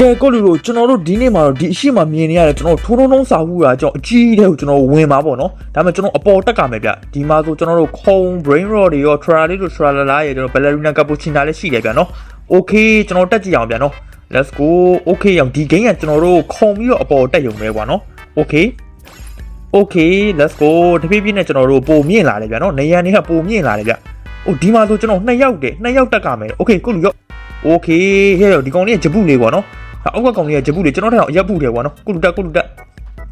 ကဲကိုလူတို့ကျွန်တော်တို့ဒီနေ့မှာတော့ဒီအရှိမမြင်နေရတယ်ကျွန်တော်ထိုးထုံးထုံးစာမှုတာကျွန်တော်အကြီးတဲ့ကိုကျွန်တော်ဝင်ပါပေါ့နော်ဒါပေမဲ့ကျွန်တော်အပေါ်တက်ကမယ်ဗျဒီမှာဆိုကျွန်တော်တို့ခုံ brain rot တွေရော tra လေးတို့ tra လာလာရေကျွန်တော် ballerina cappuccino လည်းရှိတယ်ဗျနော် okay ကျွန်တော်တက်ကြည့်အောင်ဗျနော် let's go okay အောင်ဒီ game ကကျွန်တော်တို့ခုံပြီးတော့အပေါ်တက်ရုံပဲကွာနော် okay okay let's go တဖြည်းဖြည်းနဲ့ကျွန်တော်တို့ပုံမြင့်လာတယ်ဗျနော်နေရန်တွေကပုံမြင့်လာတယ်ဗျဟိုဒီမှာဆိုကျွန်တော်နှစ်ယောက်တည်းနှစ်ယောက်တက်ကမယ် okay ကိုလူရော okay ဟဲ့ဒီကောင်လေးကဂျပုလေးပေါ့နော် အောက်ကကောင်လေးကဂျပုလေးကျွန်တော်ထက်တော့အရက်ပုတယ်ကွာနော်ကုလူတက်ကုလူတက်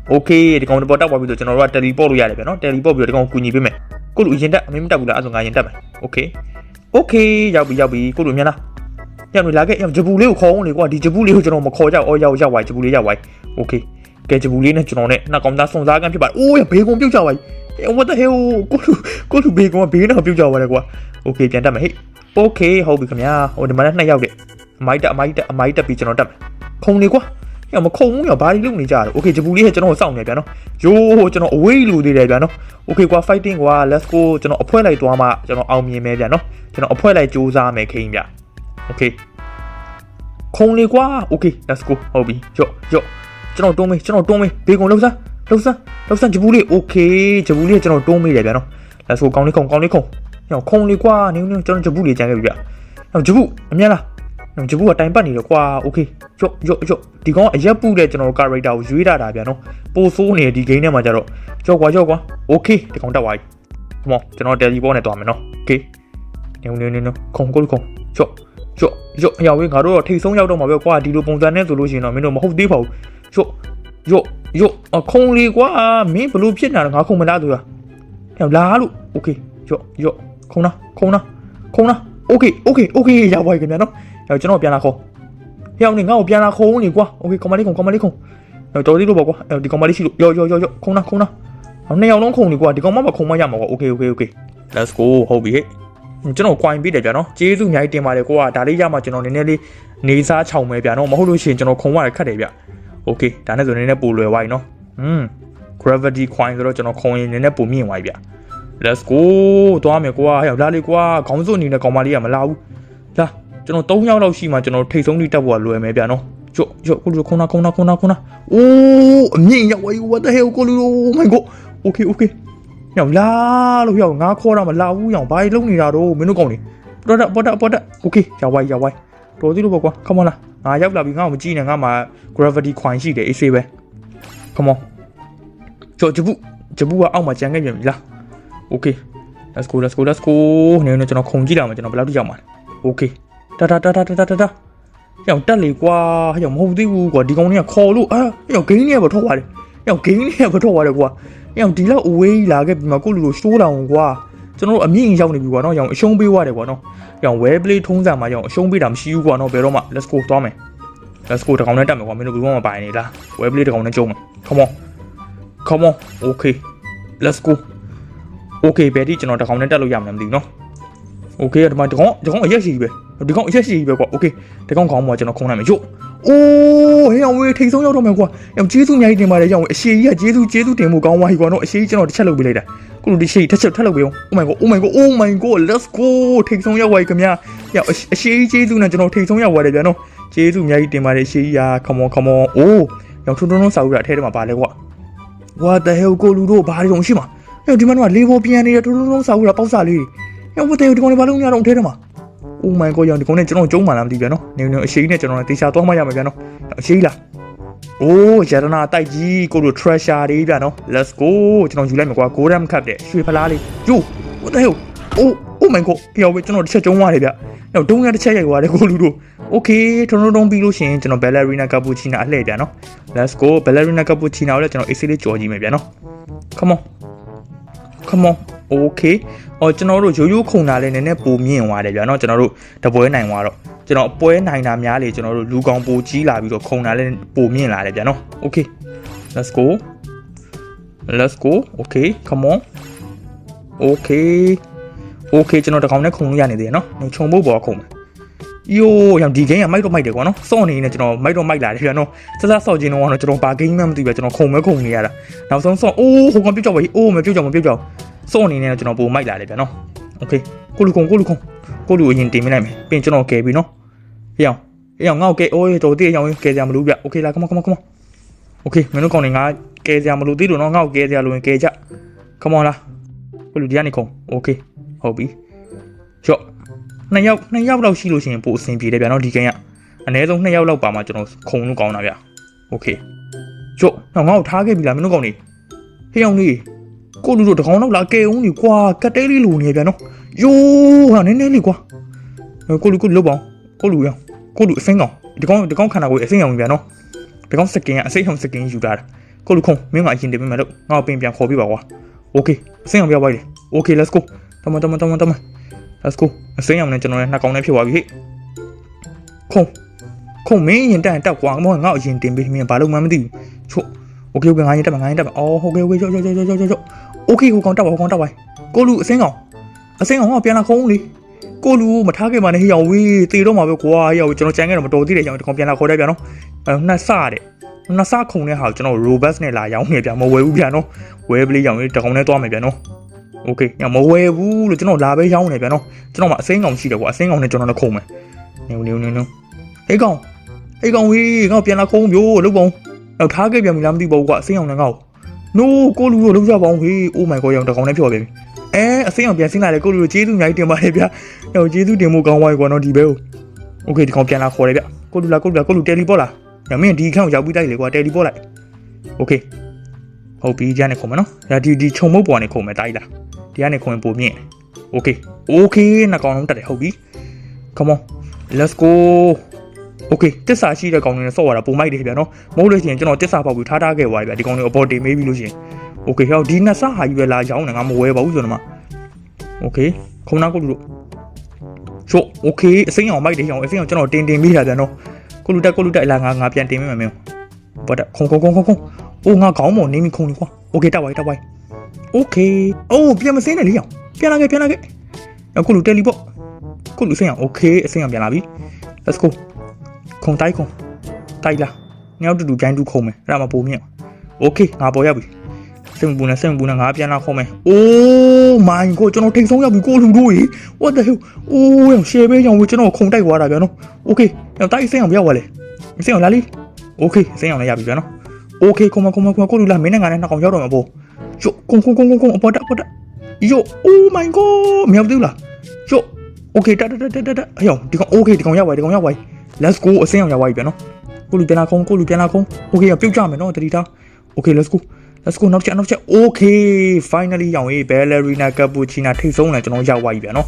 โอเคဒီကောင်ပေါ်တက်သွားပြီဆိုကျွန်တော်တို့ကတယ်လီပေါ့လို့ရတယ်ဗျနော်တယ်လီပေါ့ပြီးတော့ဒီကောင်ကူညီပေးမယ်ကုလူအရင်တက်အမေမတက်ဘူးလားအဲ့ဆိုငါရင်တက်မယ်โอเคโอเคရောက်ပြီရောက်ပြီကုလူမြန်လားညနေလာခဲ့ဂျပုလေးကိုခေါ်အောင်လေကွာဒီဂျပုလေးကိုကျွန်တော်မခေါ်ကြအော်ရောက်ရောက်ဝိုင်ဂျပုလေးရောက်ဝိုင်โอเคကဲဂျပုလေးနဲ့ကျွန်တော်နဲ့နှစ်ကောင်သားစုံစားကန်ဖြစ်ပါတယ်အိုးရဘေကွန်ပြုတ်ကြဝိုင် what the hell ကုလူကုလူဘေကွန်ကဘေးနဲ့ပြုတ်ကြပါတယ်ကွာโอเคပြန်တက်မယ်ဟေ့โอเคဟုတ်ပြီခင်ဗျာဟိုဒီမှာလည်းနှစ်ယောက်တယ်အမိုက်တက်အမိုက်တက်အမိုက်တက်ပြီးကျွန်တော်တက်မယ် ခုံနေကွာညမခုံဘူးညဘာတွေလုပ်နေကြတယ်โอเคဂျပူလေးကကျွန်တော်ကိုစောင့်နေပြန်နော်ယိုးကျွန်တော်အဝေးလူသေးတယ်ပြန်နော်โอเคကွာ fighting ကွာ let's go ကျွန်တော်အဖွဲလိုက်သွားမှကျွန်တော်အောင်မြင်မယ်ပြန်နော်ကျွန်တော်အဖွဲလိုက်စူးစမ်းမယ်ခိန်းဗျโอเคခုံနေကွာโอเค let's go ဟုတ်ပြီယော့ယော့ကျွန်တော်တွန်းမေးကျွန်တော်တွန်းမေးဘေကုံလှုပ်စမ်းလှုပ်စမ်းလှုပ်စမ်းဂျပူလေးโอเคဂျပူလေးကကျွန်တော်တွန်းမေးတယ်ပြန်နော် let's go ကောင်းလေးခုံကောင်းလေးခုံညခုံလေးကွာနင်းနင်းကျွန်တော်ဂျပူလေးကြံခဲ့ပြီဗျညဂျပူအမြဲလား ။ ဂျပူကတိုင်ပတ်နေတော့ကွာ။ Okay ။ရော့ရော့ရော့ဒီကောင်ကအရက်ပူတဲ့ကျွန်တော်တို့ character ကိုရွေးတာတာဗျာနော်။ပိုဆိုးနေဒီ game ထဲမှာကျတော့ရော့ကွာရော့ကွာ။ Okay ဒီကောင်တက်သွားပြီ။ Come on ကျွန်တော် daily ball နဲ့တွားမယ်နော်။ Okay ။နေနေနေနေခုံကိုခုံရော့ရော့ရော့အရာဝေးငါတို့တော့ထိတ်ဆုံးရောက်တော့မှာပဲကွာဒီလိုပုံစံနဲ့ဆိုလို့ရှိရင်တော့မင်းတို့မဟုတ်သေးပါဘူး။ရော့ရော့ရော့ခုံလေးကွာမင်းဘလို့ဖြစ်နေတာငါခုံမလားသူက။ဟဲ့လာလို့ Okay ရော့ရော့ခုံနာခုံနာခုံနာ Okay okay okay ရပါပြီခင်ဗျာနော်။ အဲ့ကျွန်တော်ပြန်လာခေါ်။ဟဲ့အောင်နေငါ့ကိုပြန်လာခေါ်ဦးနေကွာ။ Okay ကောင်မလေးခုံကောင်မလေးခုံ။အဲ့တော်သေးလို့ပေါ့ကွာ။အဲ့ဒီကောင်မလေးရှိလို့ရောရောရောရောခုံနာခုံနာ။အောင်နှစ်ယောက်လုံးခုံနေကွာဒီကောင်မမခုံမရမှာကွာ။ Okay okay okay let's go ဟုတ်ပြီဟဲ့။ကျွန်တော်ကွိုင်ပေးတယ်ဗျာနော်။ကျေးဇူးအများကြီးတင်ပါတယ်ကွာ။ဒါလေးရမှကျွန်တော်နည်းနည်းလေးနေစားချောင်မယ်ဗျာနော်။မဟုတ်လို့ရှိရင်ကျွန်တော်ခုံရတယ်ခတ်တယ်ဗျ။ Okay ဒါနဲ့ဆိုနည်းနည်းပိုလွယ်သွားပြီနော်။อืม gravity coin ဆိုတော့ကျွန်တော်ခုံရင်နည်းနည်းပိုမြင့်သွားပြီဗျာ။ let's go သွားမယ်ကွာဟဲ့လာလေကွာခေါင်းစွပ်အနေနဲ့ကောင်မလေးကမလာဘူးလာ ကျွန်တော်3ယောက်လောက်ရှိမှကျွန်တော်ထိတ်ဆုံးထိတက်ဖို့ကလွယ်မယ်ဗျာနော်ကြော့ကြော့ကိုလူခုနာခုနာခုနာခုနာအိုးအမြင့်ရောက်ဝေး what the hell ကိုလူ oh my god okay okay ညောင်လာလို့ရောက်ငါခေါ်တာမလာဘူးညောင်ဘာကြီးလုံနေတာတော့မင်းတို့ကောင်နေပေါ်တာပေါ်တာပေါ်တာ okay ရောက်ဝိုင်းရောက်ဝိုင်းတော်သေးလို့ပေါ့ကွာ come on လာငါရောက်လာပြီငါ့ကိုမကြည့်နဲ့ငါမှာ gravity coin ရှိတယ်အေးဆေးပဲ come on ကြော့ဂျပူဂျပူကအောက်မှာကြံခဲ့ပြန်ပြီလား okay let's go let's go let's go နေနေကျွန်တော်ခုံကြည့်လာမှာကျွန်တော်ဘယ်လောက်ထိရောက်မှာလဲ okay တာတာတာတာတာတာတာရောင်တက်လေကွာရောင်မဟုတ်သေးဘူးကွာဒီကောင်လေးကခေါ်လို့အာရောင်ဂိမ်းလေးကထွက်သွားတယ်ရောင်ဂိမ်းလေးကထွက်သွားတယ်ကွာရောင်ဒီလောက်အဝေးလာခဲ့ပြီးမှကိုလူလိုရှိုးလောင်ကွာကျွန်တော်တို့အမြင့်ရောက်နေပြီကွာနော်ရောင်အရှုံးပေးသွားတယ်ကွာနော်ရောင် well play ထုံးစံမှာရောင်အရှုံးပေးတာမရှိဘူးကွာနော်ဘယ်တော့မှ let's go သွားမယ် let's go တကောင်နဲ့တက်မယ်ကွာမင်းတို့ဘယ်တော့မှပိုင်နေလား well play တကောင်နဲ့ကျုံမယ် come on come on okay let's go okay ဘယ်ထိကျွန်တော်တကောင်နဲ့တက်လို့ရမလဲမသိဘူးနော် okay ဒီမှာတကောင်တကောင်အရက်ရှိပဲ ဒီကောင်အရက်ရှိပဲကွာ okay ဒီကောင်ခေါင်းမှာကျွန်တော်ခုံနိုင်မယ်ယို့အိုးဟဲ့အောင်ဝေးထိတ်ဆုံးရောက်တော့မယ်ကွာရောင်ကျေးဇူးအများကြီးတင်ပါတယ်ရောင်အရှိကြီးကကျေးဇူးကျေးဇူးတင်ဖို့ကောင်းသွားပြီကွာနော်အရှိကြီးကျွန်တော်တစ်ချက်လုပ်ပေးလိုက်တာခုလိုဒီရှိတစ်ချက်ထပ်လုပ်ပေးအောင် oh my god oh my god oh my god let's go ထိတ်ဆုံးရောက်သွားပြီခင်ဗျာရောင်အရှိကြီးကျေးဇူးနဲ့ကျွန်တော်ထိတ်ဆုံးရောက်သွားတယ်ဗျာနော်ကျေးဇူးအများကြီးတင်ပါတယ်အရှိကြီးဟာ come on come on အိုးရောင်ထုံထုံထုံစာဦးတာအထဲထဲမှာပါလဲကွာ what the hell ကိုလူတို့ဘာတွေတော့ရှိမှာဟဲ့ဒီမှာတော့လေးဘောပြန်နေတဲ့ထုံထုံထုံစာဦးတာပေါက်စာလေးတွေ။ဟဲ့ဝတ်တယ်ဒီကောင်လေးဘာလို့ညတော့ထဲထဲမှာ။ Oh my god ရောင်ဒီကောင်နဲ့ကျွန်တော်ကျုံးမှလားမသိပြန်နော်။နေနေအရှိကြီးနဲ့ကျွန်တော်နဲ့တေချာသွားမှရမှာပြန်နော်။အရှိကြီးလား။ Oh ရတနာတိုက်ကြီးကိုတို့ treasure တွေပြန်နော်။ Let's go ကျွန်တော်ယူလိုက်မယ်ကွာ golden cup တဲ့ရွှေဖလားလေး။ Yo what the hell Oh oh my god ပြောပဲကျွန်တော်တစ်ချက်ကျုံးသွားတယ်ဗျ။နောက်ဒုံးရတစ်ချက်ရိုက်သွားတယ်ကိုလူတို့ Okay ထုံထုံထုံပြီးလို့ရှိရင်ကျွန်တော် ballerina cappuccino အလှည့်ပြန်နော်။ Let's go ballerina cappuccino ကိုလည်းကျွန်တော် AC လေးကြော်ကြည့်မယ်ပြန်နော်။ Come on come on okay အော်ကျွန်တော်တို့ရိုးရိုးခုံတာလည်းနည်းနည်းပိုမြင့်သွားတယ်ဗျာเนาะကျွန်တော်တို့တပွဲနိုင်သွားတော့ကျွန်တော်ပွဲနိုင်တာများလေကျွန်တော်တို့လူကောင်ပိုကြီးလာပြီးတော့ခုံတာလည်းပိုမြင့်လာတယ်ဗျာเนาะ okay let's go let's go okay come on okay okay ကျွန်တော်တကောင်နဲ့ခုံလို့ရနေသေးတယ်เนาะခြုံဖို့ပေါ်ခုံမယ် ယိုးရောင်ဒီဂိမ်းကမိုက်တော့မိုက်တယ်ကွာနော်စော့နေနေကျွန်တော်မိုက်တော့မိုက်လာတယ်ဗျာနော်စစဆော့ခြင်းတော့ကတော့ကျွန်တော်ဘာဂိမ်းမှမသိပဲကျွန်တော်ခုံမဲခုံနေရတာနောက်ဆုံးဆော့အိုးဟိုကောင်ပြုတ်ကြောက်ပါဟိအိုးမပြုတ်ကြောက်မပြုတ်ကြောက်စော့အနေနဲ့ကျွန်တော်ပိုမိုက်လာတယ်ဗျာနော်โอเคကိုလူခုံကိုလူခုံကိုလူအရင်တင်မိလိုက်မယ်ပြင်ကျွန်တော်ကယ်ပြီနော်ဟေ့အောင် အေးအောင်ငါ့ကိုကဲအိုးတော်တေးအောင်ကဲကြမလို့ဗျโอเคလား come on come on come on โอเคမင်းတို့ကောင်နေငါကဲကြမလို့သေးလို့နော်ငါ့ကိုကဲကြလို့ရင်ကဲကြ come on လားဘယ်လိုဒီကနေခုံโอเคဟုတ်ပြီရော့ နှစ်ယောက်နှစ်ယောက်လောက်ရှိလို့ရှိရင်ပိုအဆင်ပြေတယ်ဗျာနော်ဒီကိန်းကအနည်းဆုံးနှစ်ယောက်လောက်ပါမှကျွန်တော်ခုံလို့ကောင်းတာဗျာโอเคရော့ငါ့ကိုထားခဲ့ပြီလားမင်းတို့ကောင်နေဟေးအောင်လေးကိုလူတို့တကောင်တော့လာကဲအောင်နေကွာကတ်တဲလေးလိုနေဗျာနော်ယိုးဟာနည်းနည်းလေးကွာကိုလူကိုလုတ်ပါကိုလူရကိုလူအစင်းကောင်ဒီကောင်ဒီကောင်ခန္ဓာကိုယ်အစင်းကောင်ဗျာနော်ဒီကောင်စကင်ကအစိမ်းအောင်စကင်ယူတာကိုလူခုံမင်းကအရင်တင်ပေးမယ်လို့ငါ့ကိုပင်ပြန်ခေါ်ပြပါကွာโอเคအစင်းအောင်ပြပါလေโอเค let's go တမန်တမန်တမန်တမန် let's go အစိမ်းအောင်နဲ့ကျွန်တော်လည်းနှစ်ကောင်နဲ့ဖြစ်သွားပြီဟေ့ခုံခုံမင်းရင်တက်တက်ကွာမဟုတ်ငါ့အရင်တင်ပေးမင်းဘာလို့မှမသိဘူးချို့ okay okay ငါရင်တက်ပါငါရင်တက်ပါအော် okay okay ချို့ချို့ချို့ချို့ချို့ okay ဟိုကောင်တက်ပါဟိုကောင်တက်ပါကိုလူအစင်းကောင်အစင်းကောင်ကပြန်လာခုံးလေကိုလူမထားခဲ့ပါနဲ့ဟိအောင်ဝေးတေတော့မှာပဲကွာဟိအောင်ကျွန်တော်ကြံခဲ့တော့မတော်သေးတယ်ဟိအောင်ဒီကောင်ပြန်လာခေါ်တယ်ပြန်တော့အဲ့နှစ်ဆတဲ့နှစ်ဆခုံတဲ့ဟာကိုကျွန်တော် robust နဲ့လာရောင်းနေပြန်မဝယ်ဘူးပြန်တော့ဝယ်ပလေးရောင်းလေးတကောင်နဲ့သွားမယ်ပြန်တော့ โอเคညမဝယ်ဘူးလို့ကျွန်တော်လာပဲရောင်းနေဗျာနော်ကျွန်တော်မှအစင်းကောင်ရှိတယ်ကွာအစင်းကောင်နဲ့ကျွန်တော်လည်းခုံမယ်နေနေနေနေဟေးကောင်ဟေးကောင်ဝေးငါပြန်လာခုံမျိုးလုတ်ပေါင်းတော့ထားခဲ့ပြန်ပြီလားမသိပါဘူးကွာအစင်းကောင်နဲ့ငါ့ကို no ကိုလူတို့လုံးကြပါအောင်ဟေး oh my god ရောင်တကောင်နဲ့ဖြော်ပြန်ပြီအဲအစင်းအောင်ပြန်ဆင်းလာတယ်ကိုလူတို့ကျေးဇူးအများကြီးတင်ပါတယ်ဗျာဟိုကျေးဇူးတင်ဖို့ကောင်းပါ යි ကွာနော်ဒီဘဲကို okay ဒီကောင်ပြန်လာခေါ်တယ်ဗျကိုလူလာကိုလူလာကိုလူတယ်လီပေါ့လားညမင်းဒီခန့်ကိုရောက်ပြီးတိုက်လေကွာတယ်လီပေါ့လိုက် okay ဟုတ်ပြီဒီကနေခုံမယ်နော်ဒါဒီဒီခြုံမုတ်ပေါ်ကနေခုံမယ်တိုက်လားဒီကနေခုံရင်ပုံမြင့် okay okay နှစ်ကောင်လုံးတက်တယ်ဟုတ်ပြီ come on let's go okay တစ္ဆာရှိတဲ့ကောင်တွေနဲ့ဆော့ရတာပုံမိုက်တယ်ဗျာနော်မဟုတ်လို့ရှိရင်ကျွန်တော်တစ္ဆာပေါက်ပြီးထားထားခဲ့သွားတယ်ဗျာဒီကောင်တွေအပေါ်တင်မေးပြီးလို့ရှိရင် okay ဟောဒီနှစ်ဆဟာယူရလာရောင်းတယ်ငါမဝဲပါဘူးဆိုတော့မှ okay ခုံနာကိုလူတို့ချို့ okay အစိမ်းအောင်မိုက်တယ်ရောင်းအစိမ်းအောင်ကျွန်တော်တင်တင်မိတာဗျာနော်ကိုလူတက်ကိုလူတက်လာငါငါပြန်တင်မိမယ်မင်းဘာတက်ခုံခုံခုံခုံခုံ အိုးငါခေါင်းမော်နေမိခုံနေကွာ okay တက်ပါတက်ပါ okay အိုးပြန်မစင်းနဲ့လေရောင်ပြန်လာခဲ့ပြန်လာခဲ့အခုလူတယ်လီပေါ့ကိုလူစိမ်းအောင် okay အစိမ်းအောင်ပြန်လာပြီ let's go ခုံတိုက်ခုံတိုက်လာညောက်တူတူပြိုင်းတူခုံမယ်အဲ့ဒါမှပုံမြင့် okay ငါပေါ်ရောက်ပြီစင်ပူနဲ့စင်ပူနဲ့ငါပြန်လာခုံမယ် oh my god ကျွန်တော်ထိတ်ဆုံးရောက်ပြီကိုလူတို့ရေ what the hell အိုးရောင်ရှယ်ပဲရောင်ကိုကျွန်တော်ခုံတိုက်သွားတာဗျာနော် okay ရောင်တိုက်စိမ်းအောင်ပြောက်သွားလေစိမ်းအောင်လာလီ okay စိမ်းအောင်လည်းရပြီဗျာနော် okay ခုံမခုံမခုံကိုလူလာမင်းနဲ့ငါနဲ့နှစ်ကောင်ရောက်တော့မှာပေါ့ကျုပ်ခုံခုံခုံခုံအပေါ်တက်ပေါ်တက်ယို oh my god မြောက်သေးလားကျုပ် okay တက်တက်တက်တက်တက်အယောင်ဒီကောင် okay ဒီကောင်ရောက်သွားဒီကောင်ရောက်သွား let's go အစိမ်းအောင်ရောက်သွားပြီဗျာနော်ကိုလူပြန်လာခုံကိုလူပြန်လာခုံ okay ပြုတ်ကြမယ်နော်တတိထား okay let's go let's go နောက်ချက်နောက်ချက် okay finally ရောင်ရေး ballerina cappuccino ထိတ်ဆုံးလာကျွန်တော်ရောက်သွားပြီဗျာနော်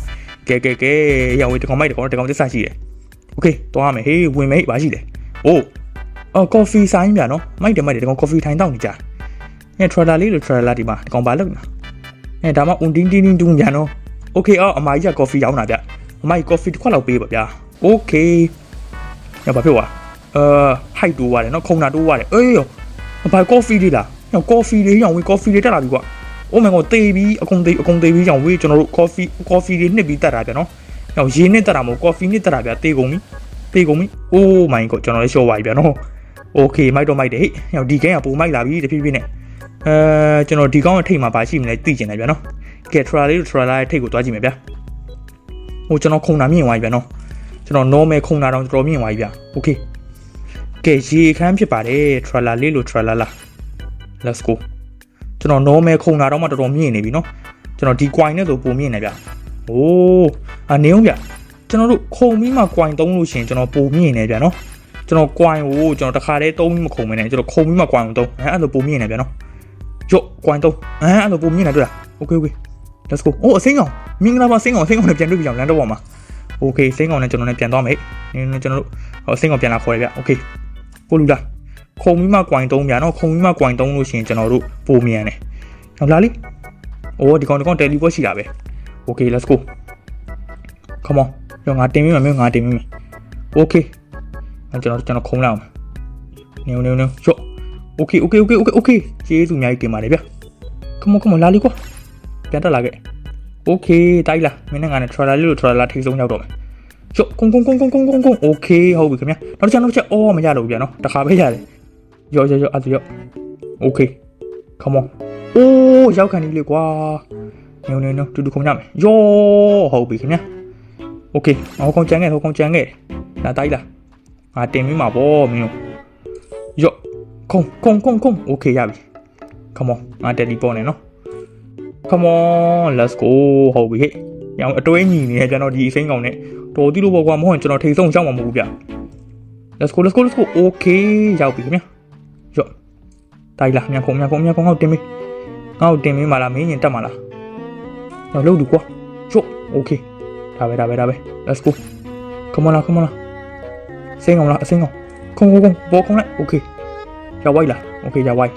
ကဲကဲကဲရောင်ရေးတကောင်မိုက်တကောင်တကောင်သစ္စာရှိတယ် okay သွားမယ်ဟေးဝင်မေးပါရှိတယ် oh အော် coffee ဆိုင်ဗျာနော်မိုက်တယ်မိုက်တယ်တကောင် coffee ထိုင်တောက်နေကြည trailer လေးလို့ trailer ဒီမှာတကောင်ဘာလုပ်နေတာအဲဒါမှ un ding ding ding တူဗျာနော် okay အော်အမကြီးက coffee ရောင်းတာဗျအမကြီး coffee တစ်ခွက်လောက်ပေးပါဗျာ okay ညဘာဖြစ်သွားအာ height တိုးသွားတယ်နော်ခုံတာတိုးသွားတယ်အေးရောဘာ coffee လေးလားည coffee လေးရောင်းဝေး coffee လေးတက်လာပြီကွာ oh my god တေးပြီးအကုန်တေးအကုန်တေးပြီးရောင်းဝေးကျွန်တော်တို့ coffee coffee လေးနှစ်ပြီးတက်တာဗျနော်ညရေနဲ့တက်တာမဟုတ် coffee နဲ့တက်တာဗျတေးကုန်ပြီတေးကုန်ပြီ oh my god ကျွန်တော်လည်းရှော့သွားပြီဗျနော် okay မိုက်တော့မိုက်တယ်ဟေ့ညဒီကိန်းကပုံမိုက်လာပြီတဖြည်းဖြည်းနဲ့အဲကျွန်တော်ဒီကောင်းရဲ့ထိတ်မှာပါရှိမလဲသိကျင်တယ်ဗျနော်ကဲ trailer လေး trailer ရဲ့ထိတ်ကိုတွားကြည့်မယ်ဗျဟိုကျွန်တော်ခုံတာမြင်သွားပြီဗျနော်ကျွန်တော် normal ခုံတာတော့တော်တော်မြင်သွားပြီဗျ okay ကဲရေခမ်းဖြစ်ပါတယ် trailer လေးလို့ trailer လား let's go ကျွန်တော် normal ခုံတာတော့မှတော်တော်မြင့်နေပြီเนาะကျွန်တော်ဒီ coin နဲ့ဆိုပုံမြင့်နေဗျ။အိုးအနေအောင်ဗျ။ကျွန်တော်တို့ခုံပြီးမှ coin သုံးလို့ရှိရင်ကျွန်တော်ပုံမြင့်နေဗျเนาะ ကျွန်တော် coin ကိုကျွန်တော်တခါတည်းသုံးပြီးမခုံမနေကျွန်တော်ခုံပြီးမှ coin ကိုသုံးအဲအဲ့လိုပုံမြင်နေပြန်နော်ကြော့ coin သုံးအဲအဲ့လိုပုံမြင်နေတွေ့လား okay okay let's go အိုးအစိမ်းကောင်မင်္ဂလာပါစိမ်းကောင်စိမ်းကောင်နဲ့ပြန်တွေ့ပြီအောင်လမ်းတော့ပါမှာ okay စိမ်းကောင်နဲ့ကျွန်တော်နဲ့ပြန်သွားမယ်ကျွန်တော်တို့စိမ်းကောင်ပြန်လာခေါ်ရဗျ okay ပို့လူလားခုံပြီးမှ coin သုံးပြန်နော်ခုံပြီးမှ coin သုံးလို့ရှိရင်ကျွန်တော်တို့ပုံမြန်တယ်ဟုတ်လားလေအိုးဒီကောင်ဒီကောင် teleport ရှိတာပဲ okay let's go come on ရောငါတင်ပြီးမယ်မင်းငါတင်ပြီးမယ် okay ကျွန်တော်ကျွန်တော်ခုံးလိုက်အောင်နေနေနေရော့ okay okay okay okay okay ကျေးဇူးအများကြီးတင်ပါတယ်ဗျ come on come on လာလေကွာပြန်တက်လာခဲ့ okay တိုက်လာမင်းနဲ့ငါနဲ့ trailer လေးလို့ trailer ထိဆုံးရောက်တော့မယ်ရော့ကုန်းကုန်းကုန်းကုန်းကုန်းကုန်းကုန်း okay ဟုတ်ပြီခင်ဗျာနောက်တစ်ချက်နောက်တစ်ချက်အော်မရတော့ဘူးဗျာနော်တခါပဲရတယ်ရော့ရော့ရော့အဲ့ဒါရော့ okay come on အိုးရောက်ခံနေလေကွာညုံညုံညုံတူတူခုံရမယ်ရော့ဟုတ်ပြီခင်ဗျာ okay ဟောကောင်ကြံခဲ့ဟောကောင်ကြံခဲ့လာတိုက်လာ ငါတင်မိမှာပေါ့မင်းတို့ယော့ခုံခုံခုံခုံโอเคရပြီ come on ငါတယ်လီပေါ့နေနော် come on let's go ဟုတ်ပြီဟဲ့ရောင်အတွဲညီနေရကျွန်တော်ဒီအစိမ်းကောင်နဲ့တော်တိလို့ပေါ့ကွာမဟုတ်ရင်ကျွန်တော်ထိတ်ဆုံးရှောက်မှာမဟုတ်ဘူးဗျ let's go let's go let's go okay ရောက်ပြီခင်ဗျယော့တိုက်လာမြန်ခုံမြန်ခုံမြန်ခုံငါ့ကိုတင်မေးငါ့ကိုတင်မေးပါလားမင်းရင်တက်မှာလားတော့လို့လူကွာယော့ okay ဒါပဲဒါပဲဒါပဲ let's go come on လာ come on လာ စိမ်းကောင်လားအစိမ်းကောင်ခုံခုံခုံဘောခုံလိုက် okay ရောက်ဝိုက်လား okay ရောက်ဝိုက်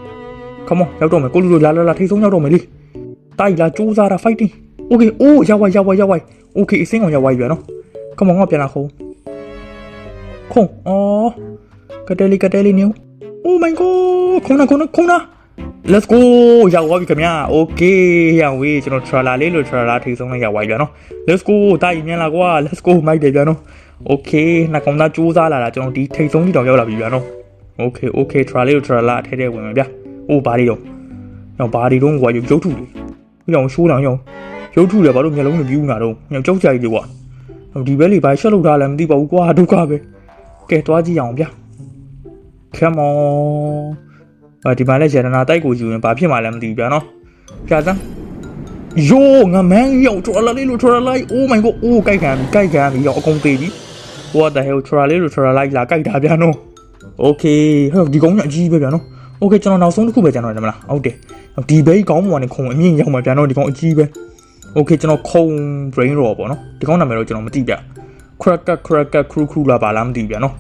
come on ရောက်တော့မယ်ကိုလူတို့လာလာလာထိတ်ဆုံးရောက်တော့မယ်လေတိုက်လာစူးစားတာ fighting okay အိုးရောက်ဝိုက်ရောက်ဝိုက်ရောက်ဝိုက် okay အစိမ်းကောင်ရောက်ဝိုက်ပြန်နော် come on ငါပြန်လာခုံခုံအော်ကတဲလီကတဲလီနေ oh my god ခုံနာခုံနာခုံနာ let's go ရောက်သွားပြီခင်ဗျာ okay ရဝေးကျွန်တော် trailer လေးလို့ trailer ထိဆုံးလိုက်ရောက်သွားပြီပြန်နော် let's go တာကြီးမြန်လာကွာ let's go မိုက်တယ်ပြန် နော် okay နှကောင်သားစူးစားလာတာကျွန်တော်ဒီထိဆုံးကြီးတောင်ရောက်လာပြီပြန်နော် okay okay trailer လေးလို့ trailer ထဲထဲဝင်မယ်ဗျာအိုးဘာတွေတော့ညောင်ဘာတွေတော့ကွာရုပ်ထုတွေညောင်ရှိုးတောင်ညောင်ရုပ်ထုတွေဘာလို့မျက်လုံးတွေပြူးနေတာတော့ညောင်ကြောက်ကြိုက်တွေကွာဒီဘဲလေးဘာရှက်လောက်ထားလဲမသိပါဘူးကွာဒုက္ခပဲကဲသွားကြည့်အောင်ဗျာ come on အဲဒီမှာလဲရတနာတိုက်ကိုယူရင်ဘာဖြစ်မှလဲမသိဘူးဗျာနော်ပြစမ်းယိုးငါမန်းရောက်ထွာလာလေးလို့ထွာလာလိုက် oh my god အိုးကြိုက်ခံပြီကြိုက်ခံပြီရောက်အကုန်သေးပြီ what the hell ထွာလာလေးလို့ထွာလာလိုက်လာကြိုက်တာဗျာနော် okay ဟဲ့ဒီကောင်ညအကြီးပဲဗျာနော် โอเคကျွန်တော်နောက်ဆုံးတစ်ခုပဲကျွန်တော်တယ်မလားဟုတ်တယ်ဒီဘိတ်ကောင်းပေါ်ကနေခုံအမြင့်ရောက်မှာပြန်တော့ဒီကောင်အကြီးပဲโอเคကျွန်တော်ခုံ brain roll ပေါ့နော်ဒီကောင်နာမည်တော့ကျွန်တော်မသိပြ cracker cracker crew crew လာပါလားမသိပြန်နော်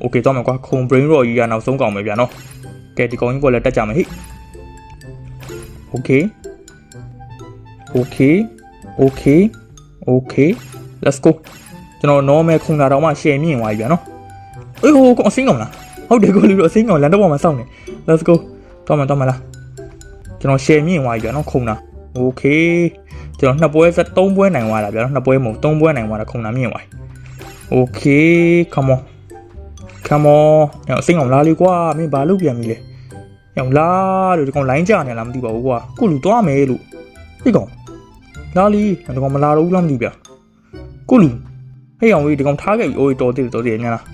โอเคတော့မယ်ကွာခုံ brain roll ကြီးကနောက်ဆုံးကောင်ပဲပြန်နော်ကဲဒီကောင်ကြီးပေါ်လဲတက်ကြမယ်ဟိโอเคโอเคโอเคโอเค let's go ကျွန်တော် normal ခုံတာတော့မှ share မြင့်သွားပြီပြန်နော်အေးဟိုကောင်အစင်းကောင်လားဟုတ်တယ်ကိုလူတို့အစင်းကောင်လန်တော့ပေါ်မှာစောင့်နေ let's go တော့မှာတော့မှာလားကျွန်တော် share မြင့်သွားပြီဗျာနော်ခုံတာ okay ကျွန်တော်နှစ်ပွဲဆက်သုံးပွဲနိုင်သွားတာဗျာနော်နှစ်ပွဲမဟုတ်သုံးပွဲနိုင်သွားတာခုံတာမြင့်သွားပြီ okay come on come on ညအစင်းကောင်လာလေကွာမင်းဘာလုပ်ပြန်ပြီလဲညောင်လာလို့ဒီကောင် line ကြနေလားမသိပါဘူးကွာကိုလူသွားမယ်လို့ဒီကောင်လာလီဒီကောင်မလာတော့ဘူးလားမသိဗျာကိုလူ ဟဲ့အောင်ဝေးဒီကောင်ထားခဲ့ပြီအိုးတော်သေးတယ်တော်သေးတယ်ညလား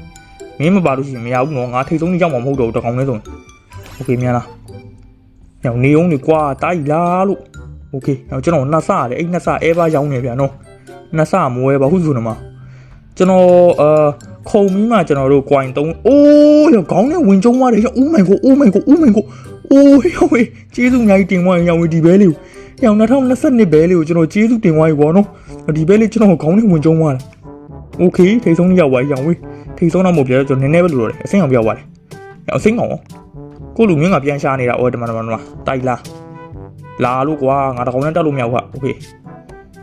မင်းမပါလို့ရှိရင်မရဘူးနော်ငါထိတ်ဆုံးကြီးရောက်မှာမဟုတ်တော့ဘူးတကောင်လဲဆိုရင် โอเคမြန်လားညောင်နေအောင်နေကွာတားကြီးလားလို့โอเคညောင်ကျွန်တော်နှစ်ဆရတယ်အဲ့နှစ်ဆအဲဘာရောင်းနေပြန်နော်နှစ်ဆမဝဲပါဟုတ်ဆိုနေမှာကျွန်တော်အာခုံမီးမှကျွန်တော်တို့ coin 3အိုးရောခေါင်းနဲ့ဝင်ကျုံသွားတယ်ရော oh my god oh my god oh my god အိုးရောဝေးကျေးဇူးအများကြီးတင်သွားရင်ရောဝေးဒီဘဲလေးကိုရောင်2022ဘဲလေးကိုကျွန်တော်ကျေးဇူးတင်သွားပြီပေါ့နော်ဒီဘဲလေးကျွန်တော်ခေါင်းနဲ့ဝင်ကျုံသွားတယ် โอเคထိတ်ဆုံးရောက်သွားရောင်ဝေးထိတ်ဆုံးတော့မဟုတ်ပြတော့ကျွန်တော်နည်းနည်းပဲလို့ရတယ်အဆင်းအောင်ပြောက်သွားတယ်အဆင်းအောင် ကိုလူမင်းကပြန်ရှာနေတာအော်ဒီမှာဒီမှာဒီမှာတိုက်လာလာလို့ကွာငါတကောင်နဲ့တက်လို့မရဘူးဟာโอเค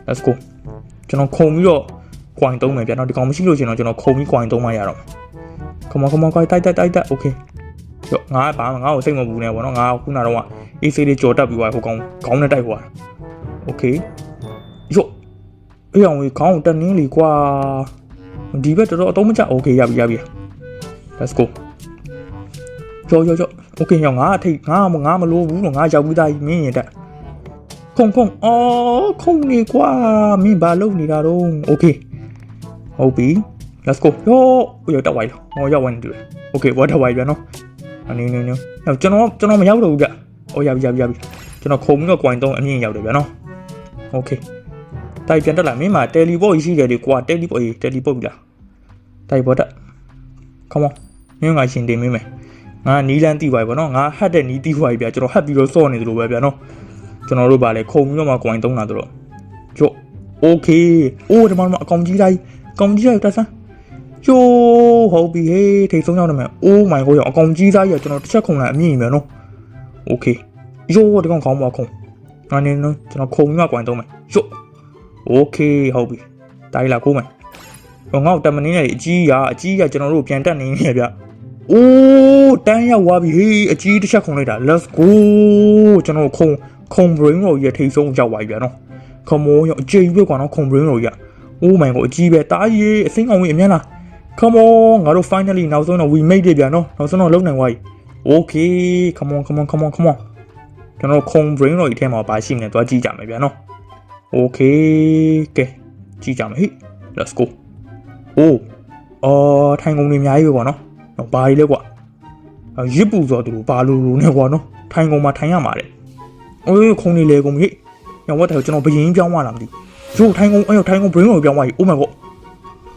let's go ကျွန်တော်ခုံပြီးတော့ coin သုံးမယ်ဗျာနော်ဒီကောင်မရှိလို့ရှင်တော့ကျွန်တော်ခုံပြီး coin သုံးမှရတော့မယ် come on come on တိုက်တိုက်တိုက်တိုက် okay ရောငါဘာမှငါ့ကိုစိတ်မပူနဲ့ဗောနော်ငါခုနတော့က AC လေးကြော်တက်ပြီးသွားဟိုကောင်ခေါင်းနဲ့တိုက်သွား okay ရော အေးအောင်ကြီးခေါင်းတက်နင်းလီကွာဒီဘက်တော်တော်အတော့မချ okay ရပြီရပြီ let's go ရောရောရောโอเคရောငါအထိတ်ငါမငါမလို့ဘူးတော့ငါရောက်ပြီးသားကြီးမင်းရင်တက်ခုံခုံအော်ခုံနေကွာမင်းဘာလုပ်နေတာတော့โอเคဟုတ်ပြီ let's go ရောရောတက်ဝိုင်းဟောရောက်ဝင်တူတယ်โอเคဝါတက်ဝိုင်းပြန်နော်အနေနေနေဟောကျွန်တော်ကျွန်တော်မရောက်တော့ဘူးဗျအော်ရပြီရပြီရပြီကျွန်တော်ခုံပြီးတော့ coin 3အမြင့်ရောက်တယ်ဗျနော်โอเค တိုက်ပြန်တက်လာမင်းမှာ teleport ရှိတယ်လေကွာ teleport အေး teleport ပြီလားတိုက်ပေါ်တက် come on မင်းငါရှင်တင်မင်းမယ်ငါနီးလန်းတီးပါပြီဗောနော်ငါဟတ်တဲ့နီးတီးပါပြီဗျာကျွန်တော်ဟတ်ပြီးတော့စော့နေသလိုပဲဗျာနော်ကျွန်တော်တို့ဗာလဲခုံပြီးတော့မှ coin သုံးတာတို့ကျို့ okay အိုးဒီမှာအကောင်ကြီးတိုင်းအကောင်ကြီးတိုင်းတက်ဆန်းကျိုးဟုတ်ပြီဟေးထိတ်ဆုံးရောက်နေမယ် oh my god အကောင်ကြီးသားကြီးကကျွန်တော်တစ်ချက်ခုံလိုက်အမြင့်ပဲနော် okay ယိုးဒီကောင်ခေါင်းမခုံငါနေနော်ကျွန်တော်ခုံပြီးမှ coin သုံးမယ်ကျို့ okay ဟုတ်ပြီတိုင်းလာကိုမယ်ဟောငါ့ကိုတမနင်းနဲ့အကြီးရအကြီးရကျွန်တော်တို့ပြန်တက်နေနေဗျာအိုးတန်းရောက်သွားပြီဟေးအကြီးတစ်ချက်ခုံလိုက်တာ let's go ကျွန်တော်ခုံခုံ brain ရောရထိတ်ဆုံးရောက်သွားပြီဗျာနော် come on ရောအကြီးပဲကွာနော်ခုံ brain ရောရ oh my god အကြီးပဲတားကြီးအစင်းအောင်ဝင်အမြန်လား come on ငါတို့ finally နောက်ဆုံးတော့ we made it ဗျာနော်နောက်ဆုံးတော့လုံနိုင်သွားပြီ okay come on come on come on come on ကျွန်တော်ခုံ brain ရောဒီထဲမှာပါရှိနေသွားကြည့်ကြမယ်ဗျာနော် okay ကဲကြည့်ကြမယ်ဟေး let's go အိုးအော်ထိုင်ကုန်တွေအများကြီးပဲပေါ့နော်နော်ဘာကြီးလဲကွာရစ်ပူဆိုသူတို့ဘာလို့လို့နဲ့ကွာနော်ထိုင်ကုန်မှာထိုင်ရမှာတဲ့အေးခုံနေလေကုန်ပြီညဝတ်တယ်ကျွန်တော်ဘယင်းပြောင်းသွားလားမသိဘူးထိုင်ကုန်အဲ့ထိုင်ကုန် brain ကိုပြောင်းသွားပြီ oh my god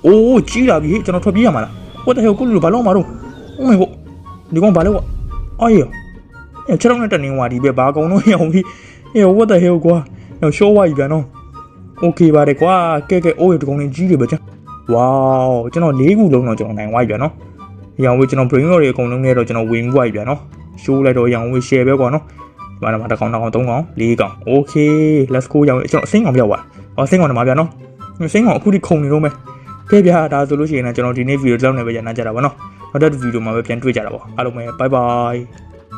အိုးကြီးလာပြီကျွန်တော်ထွက်ပြေးရမှာလား what the hell ကိုလူဘာလို့မတော့ oh my god ဒီကောင်ဘာလဲကွာအော်ရအဲ့ချက်တော့နဲ့တနေဝါဒီပဲဘာကောင်တော့ရောင်ပြီအေး what the hell ကွာ ဟို show ဝါကြီးပြန်တော့ okay ပါတယ်ကွာကဲကဲအိုးရဒီကောင်လေးကြီးတယ်ပဲချာ wow ကျွန်တော်၄ခုလုံးတော့ကျွန်တော်နိုင်သွားပြီပြန်နော်ရောင်ဝေးကျွန်တော် brain တွေအကုန်လုံးနဲ့တော့ကျွန်တော်ဝင်သွားပြီပြန်နော် show လိုက်တော့ရောင်ဝေး share ပဲကွာနော်ဒီမှာတော့တစ်ကောင်တစ်ကောင်သုံးကောင်လေးကောင် okay let's go ရောင်ဝေးကျွန်တော်အစင်းကောင်ပြောက်သွားဟောအစင်းကောင်တော့မှာပြန်နော်အစင်းကောင်အခုထိခုံနေတော့မယ်ကဲဗျာဒါဆိုလို့ရှိရင်လည်းကျွန်တော်ဒီနေ့ဗီဒီယိုဒီလောက်နဲ့ပဲရနာကြတာပါနော်နောက်တဲ့ဗီဒီယိုမှာပဲပြန်တွေ့ကြတာပေါ့အားလုံးပဲ bye bye